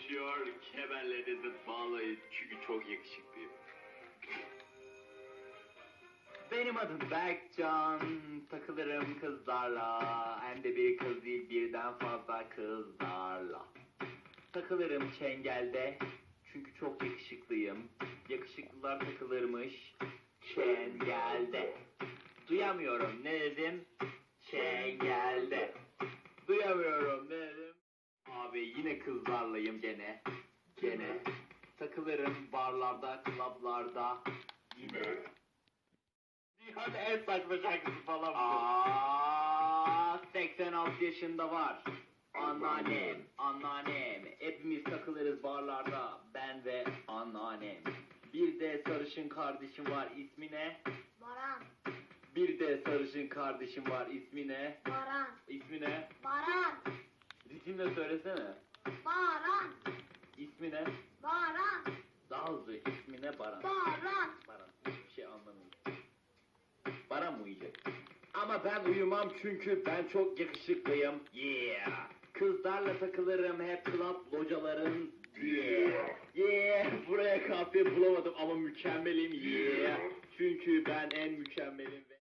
çalışıyor. Kemerlerinizi bağlayın çünkü çok yakışıklıyım. Benim adım Berkcan. Takılırım kızlarla. Hem de bir kız değil birden fazla kızlarla. Takılırım çengelde. Çünkü çok yakışıklıyım. Yakışıklılar takılırmış. Çengelde. Duyamıyorum ne dedim? Abi yine kızlarlayım gene. Gene. Takılırım barlarda, klaplarda. Yine. Dünyanın en saçma şarkısı falan bu. Aa, 86 yaşında var. Anneannem, anneannem. Hepimiz takılırız barlarda. Ben ve anneannem. Bir de sarışın kardeşim var ismi ne? Baran, Bir de sarışın kardeşim var ismi ne? Baran, İsmi ne? Baran, Ritimle söylesene. Baran, İsmi ne? Baran, Daha hızlı. İsmi ne? Baran. Baran. Baran. Hiçbir şey anlamıyorum. Baran mı uyuyacak? Ama ben uyumam çünkü ben çok yakışıklıyım. Yeah. Kızlarla takılırım hep club locaların. Yeah. Yeah. Buraya kahve bulamadım ama mükemmelim. Yeah. Çünkü ben en mükemmelim. ve-